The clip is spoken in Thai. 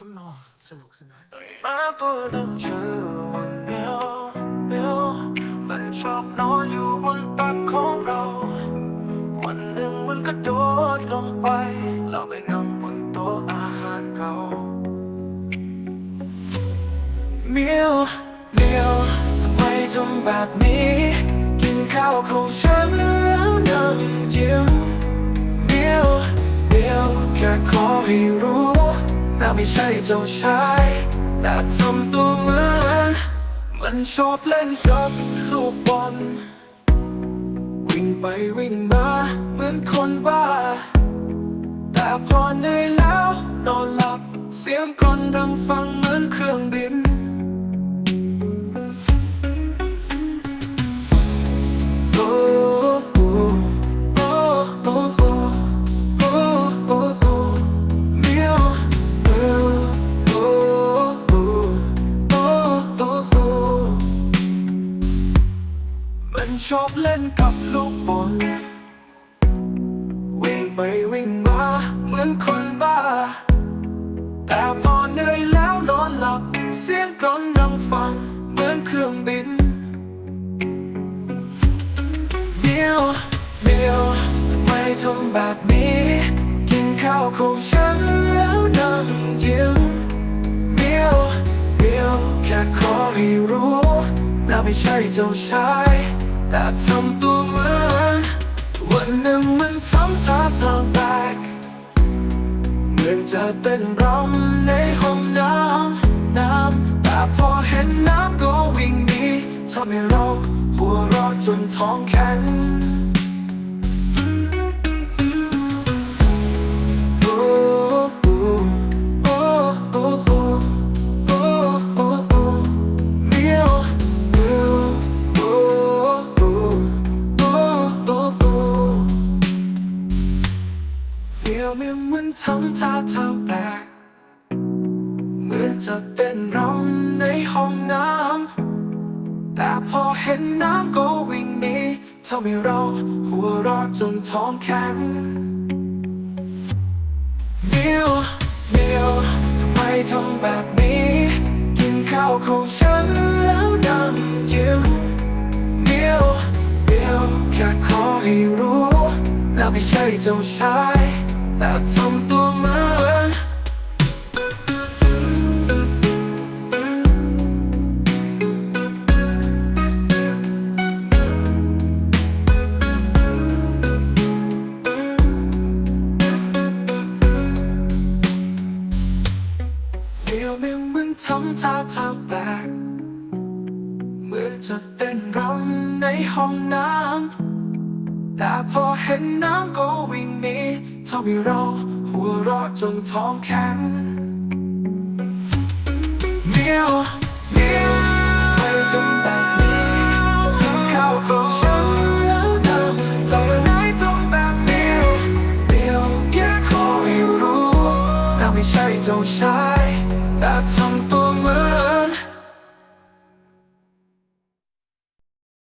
ต้องนอนสนุกสนานมาปวดเชื่อวันเดียวเดียวมันชอบนอนอยู่บนตักของเรา วันหนึ่งมันก็โดดลงไป เราไปนั่งบนโต๊ะอาหารเราเมียวเมียวทำไมทำแบบนี้ กินข้าวของฉันแล้วนั่งยิ้ม ไม่ใช่เจ้าชาย แต่ทำตัวเหมือนมันชอบเล่นยอบลูกบอล วิ่งไปวิ่งมาเหมือนคนบ้า แต่พอเหนื่อยแล้วนอนหลับ เสียงกรนดังฟังเหมือนเครื่องบิน อบเล่นกับลูกบอลวิ่งไปวิ่งมาเหมือนคนบ้า แต่พอเหนื่อยแล้วนอนหลับ เสียงกรนดังฟังเหมือนเครื่องบินเดียวเดียวทำไมทำแบบนี้ กินข้าวของฉันแล้วนั่งยิ้มเดียวเดียวแค่ขอให้รู้น่าไม่ใช่เจ้าชาย แต่ทำตัวเหมือนวันหนึ่งมันทำท่าทางแปลกเหมือนจะเต้นรำในห้องน้ำน้ำแต่พอเห็นน้ำก็วิ่งหนีทำให้เราหัวเราะจนท้องแข็ง ยวเมียวมันทำท่าทางแปลกเหมือนจะเต้นรำในห้องน้ำ แต่พอเห็นน้ำก็วิ่งหนีทำให้เราหัวราะจนท้องแข็งเดียวเดียวทำไมทำแบบนี้ กินข้าวของฉันแล้วนั่งยิ้มเดียวเดียวแค่ขอให้รู้น่าไม่ใช่เจ้าชาย แต่ทำตัวเหมือนเดียวเดียวมันทำท่าทางแปลกเหมือนจะเต้นรำในห้องน้ำ แต่พอเห็นน้ำก็วิ่งหนีทำให้เราหัวเราะจนท้องแข็งเดียวเดียวไม่ทำแบบนี้กินข้าวของฉันแล้วนั่งตอนไหนทำแบบนี้เดียวแค่ขอให้รู้น่าไม่ใช่เจ้าชายแต่ทำตัว